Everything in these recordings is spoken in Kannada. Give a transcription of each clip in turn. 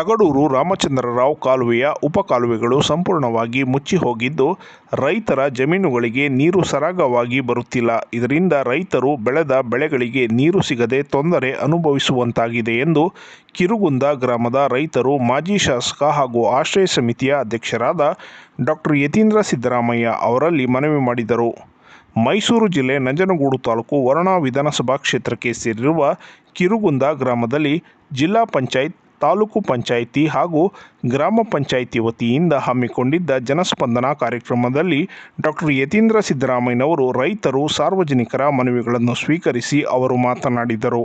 ತಗಡೂರು ರಾಮಚಂದ್ರರಾವ್ ಕಾಲುವೆಯ ಉಪಕಾಲುವೆಗಳು ಸಂಪೂರ್ಣವಾಗಿ ಮುಚ್ಚಿ ಹೋಗಿದ್ದು ರೈತರ ಜಮೀನುಗಳಿಗೆ ನೀರು ಸರಾಗವಾಗಿ ಬರುತ್ತಿಲ್ಲ. ಇದರಿಂದ ರೈತರು ಬೆಳೆದ ಬೆಳೆಗಳಿಗೆ ನೀರು ಸಿಗದೆ ತೊಂದರೆ ಅನುಭವಿಸುವಂತಾಗಿದೆ ಎಂದು ಕಿರುಗುಂದ ಗ್ರಾಮದ ರೈತರು ಮಾಜಿ ಶಾಸಕ ಹಾಗೂ ಆಶ್ರಯ ಸಮಿತಿಯ ಅಧ್ಯಕ್ಷರಾದ ಡಾಕ್ಟರ್ ಯತೀಂದ್ರ ಸಿದ್ದರಾಮಯ್ಯ ಅವರಲ್ಲಿ ಮನವಿ ಮಾಡಿದರು. ಮೈಸೂರು ಜಿಲ್ಲೆ ನಂಜನಗೂಡು ತಾಲೂಕು ವರುಣಾ ವಿಧಾನಸಭಾ ಕ್ಷೇತ್ರಕ್ಕೆ ಸೇರಿರುವ ಕಿರುಗುಂದ ಗ್ರಾಮದಲ್ಲಿ ಜಿಲ್ಲಾ ಪಂಚಾಯತ್ ತಾಲೂಕು ಪಂಚಾಯಿತಿ ಹಾಗೂ ಗ್ರಾಮ ಪಂಚಾಯಿತಿ ವತಿಯಿಂದ ಹಮ್ಮಿಕೊಂಡಿದ್ದ ಜನಸ್ಪಂದನ ಕಾರ್ಯಕ್ರಮದಲ್ಲಿ ಡಾಕ್ಟರ್ ಯತೀಂದ್ರ ಸಿದ್ದರಾಮಯ್ಯನವರು ರೈತರು ಸಾರ್ವಜನಿಕರ ಮನವಿಗಳನ್ನು ಸ್ವೀಕರಿಸಿ ಅವರು ಮಾತನಾಡಿದರು.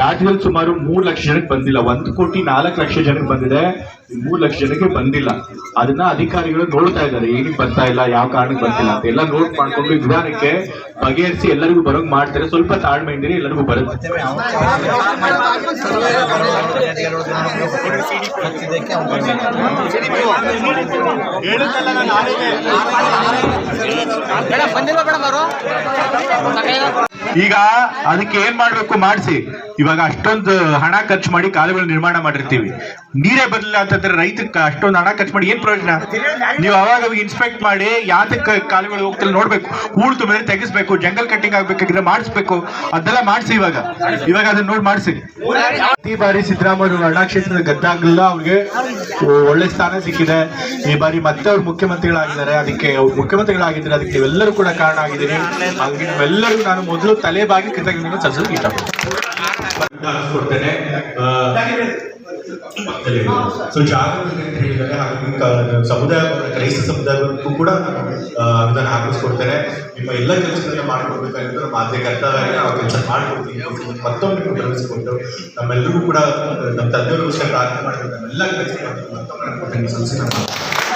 ರಾಜ್ಯದಲ್ಲಿ ಸುಮಾರು ಮೂರ್ ಲಕ್ಷ ಜನಕ್ಕೆ ಬಂದಿಲ್ಲ. ಒಂದು ಕೋಟಿ ನಾಲ್ಕು ಲಕ್ಷ ಜನಕ್ಕೆ ಬಂದಿದೆ. ಮೂರ್ ಲಕ್ಷ ಜನಕ್ಕೆ ಬಂದಿಲ್ಲ. ಅದನ್ನ ಅಧಿಕಾರಿಗಳು ನೋಡ್ತಾ ಇದ್ದಾರೆ. ಏನಕ್ಕೆ ಬರ್ತಾ ಇಲ್ಲ ಯಾವ ಕಾರಣಕ್ಕೆ ಬರ್ತಿಲ್ಲ ಅಂತ. ಎಲ್ಲ ನೋಟ್ ಮಾಡ್ಕೊಂಡು ವಿಧಾನಕ್ಕೆ ಬಗೆಹರಿಸಿ ಎಲ್ಲರಿಗೂ ಬರೋಂಗ್ ಮಾಡ್ತಾರೆ. ಸ್ವಲ್ಪ ತಾಳ್ಮೆ ಇದ್ದೀರಿ ಎಲ್ಲರಿಗೂ ಬರುತ್ತೆ. ಈಗ ಅದಕ್ಕೆ ಏನ್ ಮಾಡ್ಬೇಕು ಮಾಡಿಸಿ. ಇವಾಗ ಅಷ್ಟೊಂದು ಹಣ ಖರ್ಚು ಮಾಡಿ ಕಾಲುವೆ ನಿರ್ಮಾಣ ಮಾಡಿರ್ತೀವಿ. ನೀರೇ ಬರಲಿಲ್ಲ ಅಂತಂದ್ರೆ ರೈತಕ್ಕೆ ಅಷ್ಟೊಂದು ಹಣ ಖರ್ಚು ಮಾಡಿ ಏನ್ ಪ್ರಯೋಜನ? ನೀವು ಅವಾಗ ಇನ್ಸ್ಪೆಕ್ಟ್ ಮಾಡಿ ಯಾತಕ್ಕೆ ಕಾಲುಗಳು ಹೋಗ್ತಿಲ್ಲ ನೋಡ್ಬೇಕು. ಹೂಳು ತುಂಬಿದ್ರೆ ತೆಗಿಸ್ಬೇಕು ಜಂಗಲ್ ಕಟ್ಟಿಂಗ್ ಆಗ್ಬೇಕಾಗಿದ್ರೆ ಮಾಡಿಸ್ಬೇಕು. ಅದೆಲ್ಲ ಮಾಡಿಸಿ ಇವಾಗ. ಇವಾಗ ಅದನ್ನ ನೋಡಿ ಮಾಡಿಸಿ. ಪ್ರತಿ ಬಾರಿ ಸಿದ್ದರಾಮಯ್ಯ ಅಣ್ಣಾ ಕ್ಷೇತ್ರದ ಗದ್ದಾಗಲ್ಲ ಅವ್ರಿಗೆ ಒಳ್ಳೆ ಸ್ಥಾನ ಸಿಕ್ಕಿದೆ. ಈ ಬಾರಿ ಮತ್ತೆ ಅವ್ರು ಮುಖ್ಯಮಂತ್ರಿಗಳಾಗಿದ್ದಾರೆ. ಅದಕ್ಕೆ ಅವ್ರು ಮುಖ್ಯಮಂತ್ರಿಗಳಾಗಿದ್ದಾರೆ ಅದಕ್ಕೆ ನೀವೆಲ್ಲರೂ ಕೂಡ ಕಾರಣ ಆಗಿದ್ದೀರಿ. ಹಾಗೆ ನಾವೆಲ್ಲರೂ ನಾನು ಮೊದಲು ತಲೆಬಾಗಿ ಕೃತಜ್ಞತೆ ಸಲ್ಲಿಸಲು ಇಷ್ಟಪಡ್ತೀನಿ. ಕೊಡ್ತೇನೆ. ಸೊ ಜಾಗೃತಿ ಅಂತ ಹಾಗಾಗಿ ಸಮುದಾಯ ಕ್ರೈಸ್ತ ಸಮುದಾಯಕ್ಕೂ ಕೂಡ ಅದನ್ನು ಹಾಕಿಸ್ಕೊಡ್ತೇನೆ. ನಿಮ್ಮ ಎಲ್ಲ ಕೆಲಸಗಳನ್ನ ಮಾಡ್ಕೊಡ್ಬೇಕಾಗಿತ್ತು. ನಮ್ಮ ಆದ್ಯ ಕರ್ತವ್ಯ ನಾವು ಕೆಲಸ ಮಾಡ್ಕೊಡ್ತೀವಿ ಅಂತ ಮತ್ತೊಮ್ಮೆ ಗಮನಿಸಿಕೊಂಡು ನಮ್ಮೆಲ್ಲರಿಗೂ ಕೂಡ, ನಮ್ಮ ತಂದೆಯವರು ಪ್ರಾರ್ಥನೆ ಮಾಡಿದ್ರೆ ನಮ್ಮೆಲ್ಲ ಕೆಲಸ ಮತ್ತೊಮ್ಮೆ ಕೃತಜ್ಞತೆ ಸಲ್ಲಿಸಿ ನಾನು